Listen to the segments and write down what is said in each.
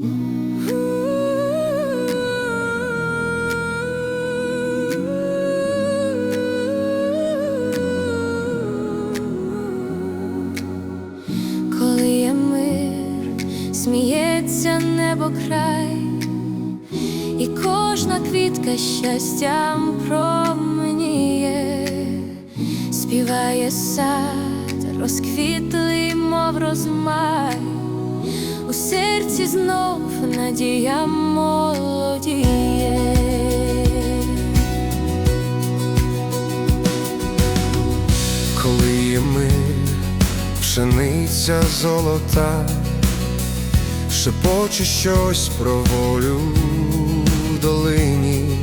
Коли є мир, сміється небо край, і кожна квітка щастям променіє, співає сад, розквітлий, мов розмай, серці знов надія молодіє. Коли є мир, пшениця золота, шепоче щось про волю в долині,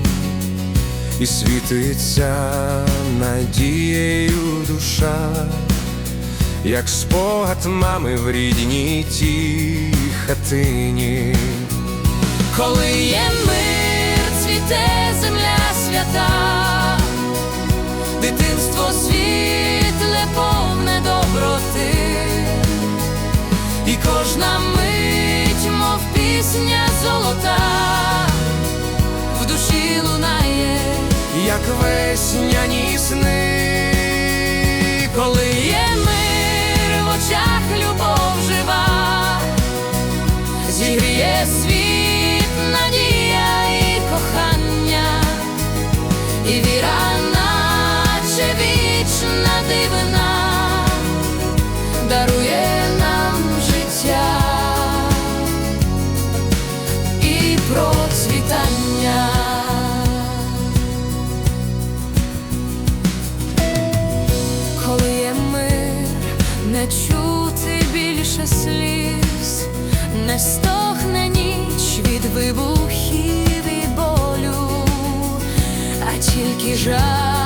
і світиться надією душа, як спогад мами в рідній тій хатині. Коли є мир, цвіте земля свята, процвітання. Коли є мир, не чути більше сліз, не стохне ніч від вибухів і болю, а тільки жай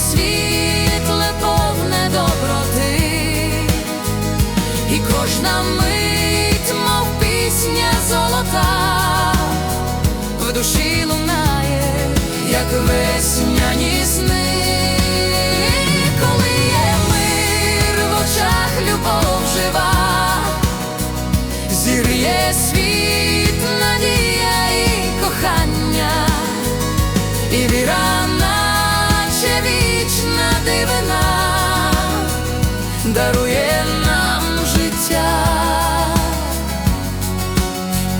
світле, повне доброти, і кожна мить, мов пісня золота, в душі лунає, як весняні сни, коли є мир, в очах любов жива, зір'є світ, надія дивина, дарує нам життя.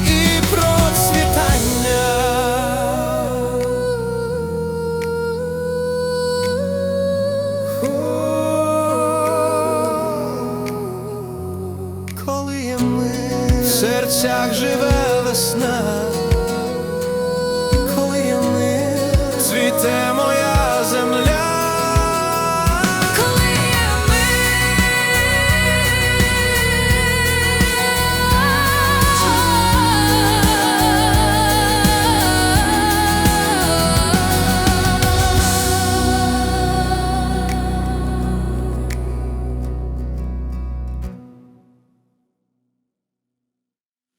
і процвітання. Коли є мир, в серцях живе весна,